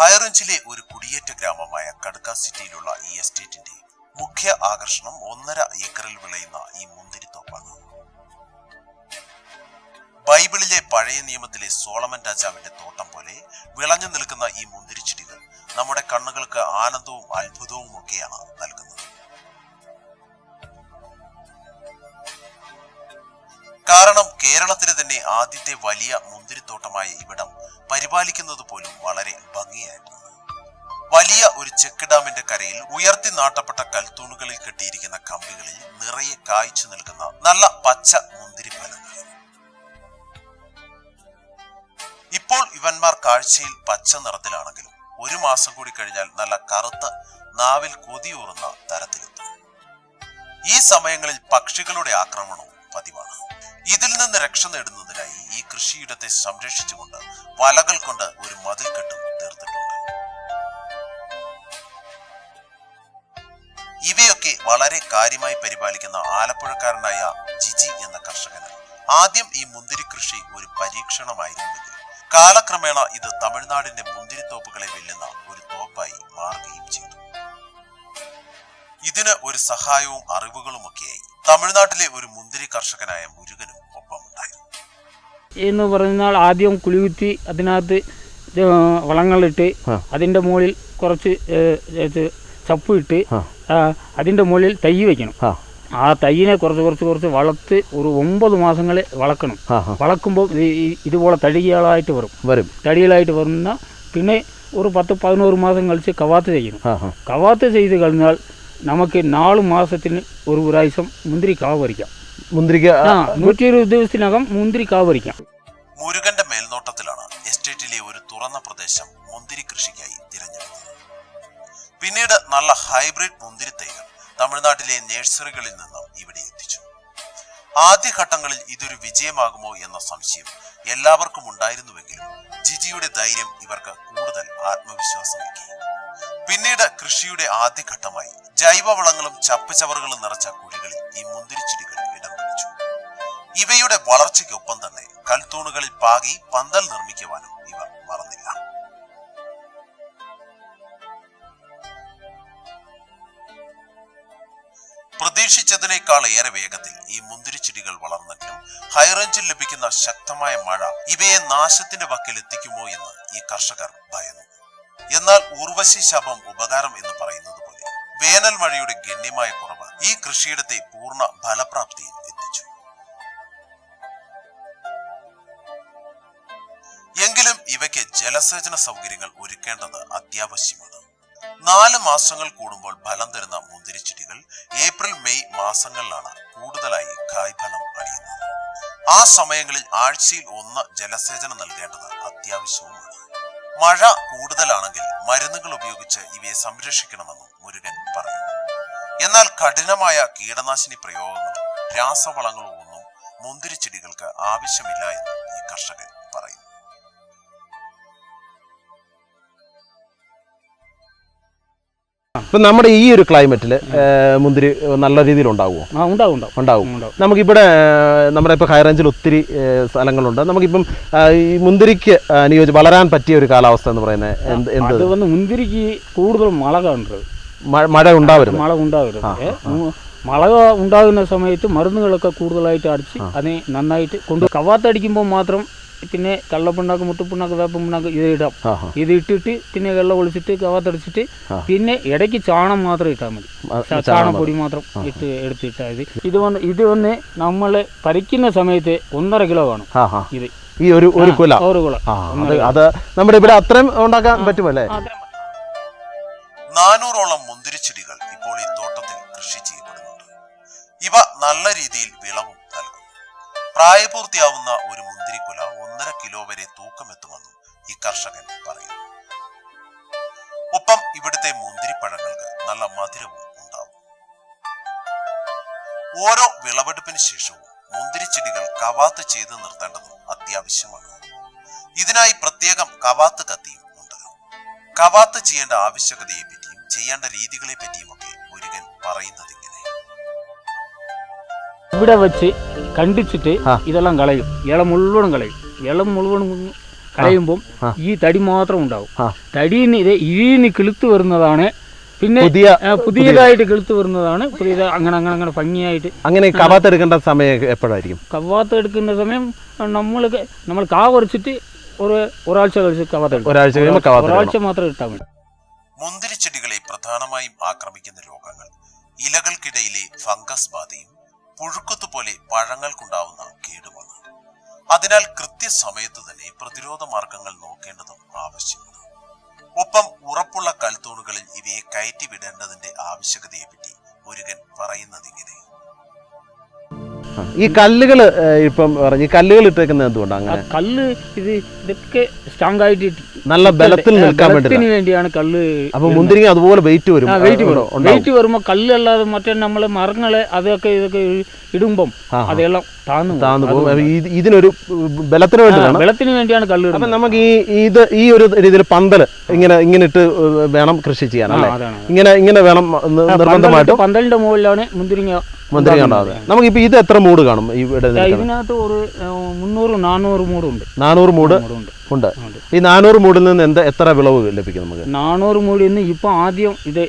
ഹൈറേഞ്ചിലെ ഒരു കുടിയേറ്റ ഗ്രാമമായ കടുക്ക സിറ്റിയിലുള്ള ഈ എസ്റ്റേറ്റിന്റെ മുഖ്യ ആകർഷണം ഒന്നര ഏക്കറിൽ വിളയുന്ന ഈ മുന്തിരിത്തോപ്പാണ്. ബൈബിളിലെ പഴയ നിയമത്തിലെ സോളമൻ രാജാവിന്റെ തോട്ടം പോലെ വിളഞ്ഞു നിൽക്കുന്ന ഈ മുന്തിരിച്ചെടികൾ നമ്മുടെ കണ്ണുകൾക്ക് ആനന്ദവും അത്ഭുതവും ഒക്കെയാണ് നൽകുന്നത്. കാരണം കേരളത്തിലെ തന്നെ ആദ്യത്തെ വലിയ മുന്തിരിത്തോട്ടമായ ഇവിടം പരിപാലിക്കുന്നത് പോലും വളരെ ഭംഗിയായിരുന്നു. വലിയ ഒരു ചെക്ക് ഡാമിന്റെ കരയിൽ ഉയർത്തി നാട്ടപ്പെട്ട കൽത്തൂണുകളിൽ കെട്ടിയിരിക്കുന്ന കമ്പികളിൽ നിറയെ കായ്ച്ചു നിൽക്കുന്ന നല്ല പച്ച മുന്തിരി ഫലങ്ങൾ ഇപ്പോൾ ഇവന്മാർ കാഴ്ചയിൽ പച്ച നിറത്തിലാണെങ്കിലും ഒരു മാസം കൂടി കഴിഞ്ഞാൽ നല്ല കറുത്ത നാവിൽ കൊതിയൂറുന്ന തരത്തിലെത്തും. ഈ സമയങ്ങളിൽ പക്ഷികളുടെ ആക്രമണവും പതിവാണ്. ഇതിൽ നിന്ന് രക്ഷ നേടുന്നതിനായി ഈ കൃഷിയിടത്തെ സംരക്ഷിച്ചുകൊണ്ട് വലകൾ കൊണ്ട് ഒരു മതിൽ മതിൽക്കെട്ടും തീർത്തിട്ടുണ്ട്. ഇവയൊക്കെ വളരെ കാര്യമായി പരിപാലിക്കുന്ന ആലപ്പുഴക്കാരനായ ജിജി എന്ന കർഷകന് ആദ്യം ഈ മുന്തിരി കൃഷി ഒരു പരീക്ഷണമായിരുന്നുവെങ്കിൽ കാലക്രമേണ ഇത് തമിഴ്നാടിന്റെ മുന്തിരിത്തോപ്പുകളെ വെല്ലുന്ന ഒരു തോപ്പായി മാറുകയും ചെയ്തു. ഇതിന് ഒരു സഹായവും അറിവുകളുമൊക്കെയായി. തമിഴ്നാട്ടിലെ ഒരു മുന്തിരി കർഷകനായ മുരുകനും ഒപ്പമുണ്ടായിരുന്നു. എന്ന് പറഞ്ഞാൽ ആദ്യം കുളികുത്തി അതിനകത്ത് വളങ്ങളിട്ട്. അതിന്റെ മുകളിൽ കുറച്ച് ചപ്പ് ഇട്ട് അതിന്റെ മുകളിൽ തൈ വയ്ക്കണം. ആ. തൈയിനെ കുറച്ച് കുറച്ച് കുറച്ച് വളർത്ത് ഒരു ഒമ്പത് മാസങ്ങൾ വളക്കണം വളക്കുമ്പോൾ ഇതുപോലെ തടികളായിട്ട് വരും. വരും. തടികളായിട്ട് വരുന്ന പിന്നെ ഒരു പത്ത് പതിനോറ് മാസം കഴിച്ച് കവാത്ത് ചെയ്യണം. കവാത്ത് ചെയ്ത് കഴിഞ്ഞാൽ നമുക്ക് നാല് മാസത്തിന് ഒരു പ്രാവശ്യം മുന്തിരി കാവ് പറിക്കാം. മുന്തിരിക്ക ആ നൂറ്റി ഇരുപത് ദിവസത്തിനകം മുന്തിരി കാവ് പറിക്കാം. മുരുകന്റെ മേൽനോട്ടത്തിലാണ് എസ്റ്റേറ്റിലെ ഒരു തുറന്ന പ്രദേശം മുന്തിരി കൃഷിക്കായി തിരഞ്ഞെടുത്തത്. പിന്നീട് നല്ല ഹൈബ്രിഡ് മുന്തിരി തൈകൾ തമിഴ്നാട്ടിലെ നഴ്സറികളിൽ നിന്നും ഇവിടെ എത്തിച്ചു. ആദ്യഘട്ടങ്ങളിൽ ഇതൊരു വിജയമാകുമോ എന്ന സംശയം എല്ലാവർക്കും ഉണ്ടായിരുന്നുവെങ്കിലും ജിജിയുടെ ധൈര്യം ഇവർക്ക് കൂടുതൽ ആത്മവിശ്വാസമേകി പിന്നീട് കൃഷിയുടെ ആദ്യഘട്ടമായി ജൈവവളങ്ങളും ചപ്പുചവറുകളും നിറച്ച കുഴികളിൽ ഈ മുന്തിരിച്ചെടികൾ ഇടം പിടിച്ചു. ഇവയുടെ വളർച്ചയ്ക്കൊപ്പം തന്നെ കൽത്തൂണുകളിൽ പാകി പന്തൽ നിർമ്മിക്കുവാനും ഇവർ മറന്നില്ല. പ്രതീക്ഷിച്ചതിനേക്കാൾ ഏറെ വേഗത്തിൽ ഈ മുന്തിരിച്ചെടികൾ വളർന്നെങ്കിലും ഹൈറേഞ്ചിൽ ലഭിക്കുന്ന ശക്തമായ മഴ ഇവയെ നാശത്തിന്റെ വക്കിലെത്തിക്കുമോ എന്ന് ഈ കർഷകർ ഭയന്നു. എന്നാൽ ഉർവശി ശാപം ഉപകാരം എന്ന് പറയുന്നത് പോലെ വേനൽ മഴയുടെ ഗണ്യമായ കുറവ് ഈ കൃഷിയിടത്തെ പൂർണ ഫലപ്രാപ്തിയിൽ എത്തിച്ചു. എങ്കിലും ഇവയ്ക്ക് ജലസേചന സൗകര്യങ്ങൾ ഒരുക്കേണ്ടത് അത്യാവശ്യമാണ്. നാല് മാസങ്ങൾ കൂടുമ്പോൾ ഫലം തരുന്ന മുന്തിരിച്ചെടികൾ ഏപ്രിൽ മെയ് മാസങ്ങളിലാണ് കൂടുതലായി കായ്ഫലം അടിയുന്നത് ആ സമയങ്ങളിൽ ആഴ്ചയിൽ ഒന്ന് ജലസേചനം നൽകേണ്ടത് അത്യാവശ്യവുമാണ്. മഴ കൂടുതലാണെങ്കിൽ മരുന്നുകൾ ഉപയോഗിച്ച് ഇവയെ സംരക്ഷിക്കണമെന്നും മുരുകൻ പറയുന്നു. എന്നാൽ കഠിനമായ കീടനാശിനി പ്രയോഗങ്ങളും രാസവളങ്ങളും ഒന്നും മുന്തിരിച്ചെടികൾക്ക് ആവശ്യമില്ല എന്നും ഈ കർഷകൻ പറയുന്നു. ഇപ്പം നമ്മുടെ ഈ ഒരു ക്ലൈമറ്റിൽ മുന്തിരി നല്ല രീതിയിൽ ഉണ്ടാവുമോ ആ ഉണ്ടാവും ഉണ്ടാവും. ഉണ്ടാവും. നമുക്കിവിടെ നമ്മുടെ ഇപ്പോൾ ഹൈറേഞ്ചിൽ ഒത്തിരി സ്ഥലങ്ങളുണ്ട്. നമുക്കിപ്പം ഈ മുന്തിരിക്ക് അനുയോജ്യം വളരാൻ പറ്റിയ ഒരു കാലാവസ്ഥ എന്ന് പറയുന്നത് എന്ത് എന്ത്? വന്ന് മുന്തിരിക്ക് കൂടുതൽ മഴ കാണുന്നത് മഴ- ഉണ്ടാവരുത്. മഴ ഉണ്ടാവരുത്. മഴ ഉണ്ടാകുന്ന സമയത്ത് മരുന്നുകളൊക്കെ കൂടുതലായിട്ട് അടിച്ച് അതിനെ നന്നായിട്ട് കൊണ്ട് കവാത്തടിക്കുമ്പോൾ മാത്രം പിന്നെ കള്ളപ്പിണ്ണാക്ക് മുട്ടുപ്പുണ്ണാക്ക് വേപ്പുണ്ണാക്ക് ഇത് ഇടാം. ഇത് ഇട്ടിട്ട് പിന്നെ വെള്ളം ഒളിച്ചിട്ട് കവാത്തടിച്ചിട്ട്. പിന്നെ ഇടയ്ക്ക് ചാണം മാത്രം ഇട്ടാൽ മതി. ചാണപ്പൊടി മാത്രം. ഇട്ട് എടുത്തിട്ടാൽ മതി ഇത് വന്ന് ഇത് വന്ന് നമ്മൾ പരിക്കുന്ന സമയത്ത് ഒന്നര കിലോ കാണും ആ ഇത്. ഈ ഒരു ഒരു കുല. ഒരു കുല. ആ അത് നമ്മുടെ ഇവിടെ അത്രയും ഉണ്ടാക്കാൻ പറ്റുമല്ലേ നാനൂറോളം മുന്തിരിച്ചെടികൾ ഇപ്പോൾ ഈ തോട്ടത്തിൽ കൃഷി ചെയ്യപ്പെടുന്നുണ്ട്. ഇവ നല്ല രീതിയിൽ വിളവും നൽകും പ്രായപൂർത്തിയാവുന്ന ഒരു മുന്തിരി മുന്തിരിക്കുല ഒന്നര കിലോ വരെ തൂക്കമെത്തുമെന്നും ഈ കർഷകൻ പറയുന്നു ഒപ്പം ഇവിടുത്തെ മുന്തിരിപ്പഴങ്ങൾക്ക് നല്ല മധുരവും ഉണ്ടാവും. ഓരോ വിളവെടുപ്പിന് ശേഷവും മുന്തിരി ചെടികൾ കവാത്ത് ചെയ്ത് നിർത്തേണ്ടതും അത്യാവശ്യമാണ്. ഇതിനായി പ്രത്യേകം കവാത്ത് കത്തിയും ഉണ്ട്. കവാത്ത് ചെയ്യേണ്ട ആവശ്യകതയെ പറ്റിയും ചെയ്യേണ്ട രീതികളെ പറ്റിയും ഒക്കെ മുരുകൻ പറയുന്നത് ഇങ്ങനെ ഇവിടെ വെച്ച് കണ്ടിച്ചിട്ട്. ഇതെല്ലാം കളയും. ഇളം മുഴുവനും കളയും. ഇല മുഴുവനും കളയുമ്പം ഈ തടി മാത്രം ഉണ്ടാവും. തടിയിൽ ഇത് ഇഴീന്ന് കിളുത്ത് വരുന്നതാണ്. പിന്നെ പുതിയ പുതിയതായിട്ട് കിളുത്ത് വരുന്നതാണ്. പുതിയത് അങ്ങനെ അങ്ങനെ അങ്ങനെ ഭംഗിയായിട്ട്. അങ്ങനെ കവാത്തെടുക്കേണ്ട സമയം എപ്പോഴായിരിക്കും? കവാത്ത് എടുക്കുന്ന സമയം നമ്മൾ നമ്മൾ കാ കുറച്ചിട്ട് ഒരു ഒരാഴ്ച കഴിച്ച് കവാത്ത് എടുക്കും ഒരാഴ്ച ഒരാഴ്ച മാത്രം ഇട്ടാൽ മതി. മുന്തിരിച്ചെടികളെ പ്രധാനമായും ആക്രമിക്കുന്ന രോഗങ്ങൾ ഇലകൾക്കിടയിലെ ഫംഗസ് ബാധയും പുഴുക്കത്തുപോലെ പഴങ്ങൾക്കുണ്ടാവുന്ന അതിനാൽ കൃത്യസമയത്ത് തന്നെ പ്രതിരോധ മാർഗങ്ങൾ നോക്കേണ്ടതും ആവശ്യമാണ്. ഒപ്പം ഉറപ്പുള്ള കൽത്തൂണുകളിൽ ഇവയെ കയറ്റിവിടേണ്ടതിന്റെ ആവശ്യകതയെപ്പറ്റി മുരുകൻ പറയുന്നതിങ്ങനെ ഈ കല്ലുകൾ ഇപ്പം പറഞ്ഞു കല്ലുകൾ ഇട്ടേക്കുന്നത് എന്തുകൊണ്ടാണ് ആ കല്ല് ഇത് ഇതൊക്കെ സ്ട്രോങ് ആയിട്ട് നല്ല ബലത്തിൽ നിൽക്കാൻ ബലത്തിന് വേണ്ടിയാണ് കള്ള് അപ്പൊ മുന്തിരിങ്ങ അതുപോലെ വെയിറ്റ് വരും. വെയിറ്റ് വരും. വെയിറ്റ് വരുമ്പോൾ കല്ലല്ലാതെ മറ്റേ നമ്മളെ മരങ്ങളെ അതൊക്കെ ഇതൊക്കെ ഇടുമ്പം. അതെല്ലാം താന്നു. താന്നു പോകും. ഇതിനൊരു ബലത്തിന് വേണ്ടിയാണ് ബലത്തിന് വേണ്ടിയാണ് കല്ല് അപ്പൊ നമുക്ക് ഈ ഇത് ഈ ഒരു രീതിയിൽ പന്തൽ ഇങ്ങനെ ഇങ്ങനെ ഇട്ട് വേണം കൃഷി ചെയ്യാൻ ഇങ്ങനെ ഇങ്ങനെ വേണം നിർബന്ധമായിട്ട്. പന്തലിന്റെ മുകളിലാണ് മുന്തിരിങ്ങ മുന്തിരിങ്ങ നമുക്ക് ഇപ്പൊ ഇത് എത്ര മൂട് കാണും? ഇവിടെ ഇതിനകത്ത്? ഒരു മുന്നൂറ് നാനൂറ് മൂടുണ്ട്. നാനൂറ് മൂട് ഉണ്ട്. ഉണ്ട്. ഈ നാനൂറ് മൂടിൽ നിന്ന് എന്താ എത്ര വിളവ് ലഭിക്കും നമുക്ക്? നാനൂറ് മൂടിൽ നിന്ന് ഇപ്പൊ ആദ്യം ഇത്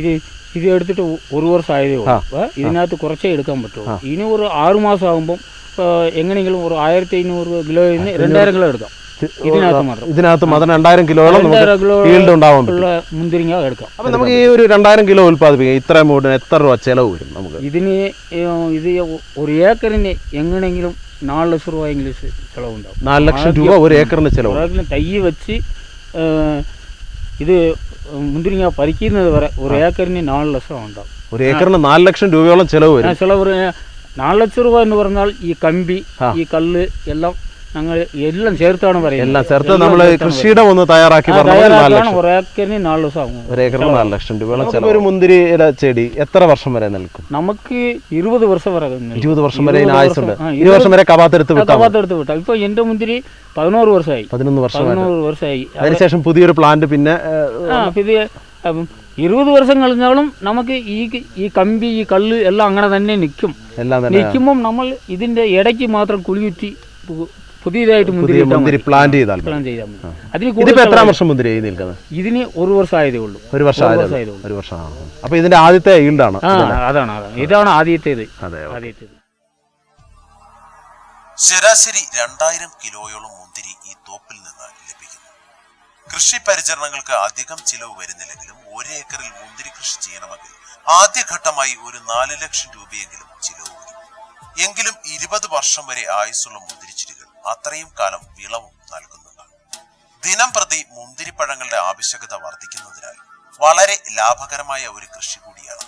ഇത് ഇത് എടുത്തിട്ട് ഒരു വർഷം ആയതേ ഉള്ളൂ ഇതിനകത്ത് കുറച്ചേ എടുക്കാൻ പറ്റുള്ളൂ. ഇനി ഒരു ആറു മാസം ആകുമ്പോൾ എങ്ങനെയെങ്കിലും ഒരു ആയിരത്തി അഞ്ഞൂറ് കിലോയിൽ നിന്ന് രണ്ടായിരം കിലോ എടുക്കാം. ഇതിനകത്ത് മാത്രം. രണ്ടായിരം കിലോയോളം നമുക്ക് ഫീൽഡ് ഉണ്ടാവാൻ ഉള്ള മുന്തിരിങ്ങ എടുക്കാം. അപ്പൊ നമുക്ക് ഈ ഒരു രണ്ടായിരം കിലോ ഉൽപ്പാദിപ്പിക്കാം. ഇത്ര മൂടിന് എത്ര രൂപ ചെലവ് വരും നമുക്ക്? ഇതിന് ഇത് ഒരു ഏക്കറിന് എങ്ങനെയെങ്കിലും നാല് ലക്ഷം രൂപയെങ്കിലും ചെ- ചെലവുണ്ടാവും. നാല് ലക്ഷം രൂപ ഒരു ഏക്കറിന് ചെലവ്. തൈ വെച്ച് ഇത് മുന്തിരിങ്ങ പറിക്കുന്നത് വരെ ഒരു ഏക്കറിന് നാല് ലക്ഷം ഉണ്ടാവും. ഒരു ഏക്കറിന് നാല് ലക്ഷം രൂപയോളം ചെലവ് വരും. ചെലവ് നാല് ലക്ഷം രൂപ എന്ന് പറഞ്ഞാൽ ഈ കമ്പി ഈ കല്ല് എല്ലാം ഞങ്ങൾ എല്ലാം ചേർത്താണ് പറയുന്നത്. എല്ലാം ചേർത്ത് നമ്മൾ കൃഷിയുടെ ഒന്ന് തയ്യാറാക്കി പറയുന്നത്. നാല് ദിവസം ലക്ഷം. ഒരു ഏക്കറിന് നാല് ലക്ഷം ആകും ഒരു ഏക്കറിന് നാല് ലക്ഷം രൂപയോളം ചെലവ്. ഒരു മുന്തിരിയുടെ ചെടി എത്ര വർഷം വരെ നിൽക്കും? നമുക്ക് ഇരുപത് വർഷം വരെ. ഇരുപത് വർഷം വരെ ആയുസുണ്ട് വർഷം, ഇരുപത് വർഷം വരെ കവാത്തെടുത്ത് വിട്ടാൽ. കവാത്തെടുത്ത് വിട്ടാൽ ഇപ്പൊ എന്റെ മുന്തിരി പതിനോറ് വർഷമായി. പതിനൊന്ന് വർഷം പതിനോറ് വർഷമായി. അതിനുശേഷം പുതിയൊരു പ്ലാന്റ് പിന്നെ അപ്പം ഇരുപത് വർഷം കഴിഞ്ഞാലും നമുക്ക് ഈ ഈ കമ്പി ഈ കല്ല് എല്ലാം അങ്ങനെ തന്നെ നിൽക്കും. എല്ലാം തന്നെ. നിൽക്കുമ്പം നമ്മൾ ഇതിന്റെ ഇടയ്ക്ക് മാത്രം കുളിയുറ്റി പുതിയതായിട്ട് മുന്തിരി മുന്തിരി പ്ലാന്റ് ചെയ്താൽ പ്ലാൻ ചെയ്താൽ മതി. അതിന് ഇതിപ്പോ എത്ര വർഷം മുന്തിരി ആയി നിൽക്കുന്നത്? ഇതിന് ഒരു വർഷം ആയതേ ഉള്ളൂ. ഒരു വർഷം ഒരു ആയതേ. ഒരു വർഷം. അപ്പൊ ഇതിന്റെ ആദ്യത്തെ ഈൽഡാണ് അതാണ് അതാണ്. ഇതാണ് ആദ്യത്തേത്. ആദ്യത്തേത്. ശരാശരി രണ്ടായിരം കിലോയോളം മുന്തിരി ഈ തോപ്പിൽ നിന്ന് ലഭിക്കുന്നു. കൃഷി പരിചരണങ്ങൾക്ക് അധികം ചിലവ് വരുന്നില്ലെങ്കിലും ഒരു ഏക്കറിൽ മുന്തിരി കൃഷി ചെയ്യണമെങ്കിൽ ആദ്യഘട്ടമായി ഒരു നാല് ലക്ഷം രൂപയെങ്കിലും ചിലവ് വരും. എങ്കിലും ഇരുപത് വർഷം വരെ ആയുസ്സുള്ള മുന്തിരിച്ചെടികൾ അത്രയും കാലം വിളവും നൽകുന്നത് ദിനം പ്രതി മുന്തിരിപ്പഴങ്ങളുടെ ആവശ്യകത വർദ്ധിക്കുന്നതിനാൽ വളരെ ലാഭകരമായ ഒരു കൃഷി കൂടിയാണ്.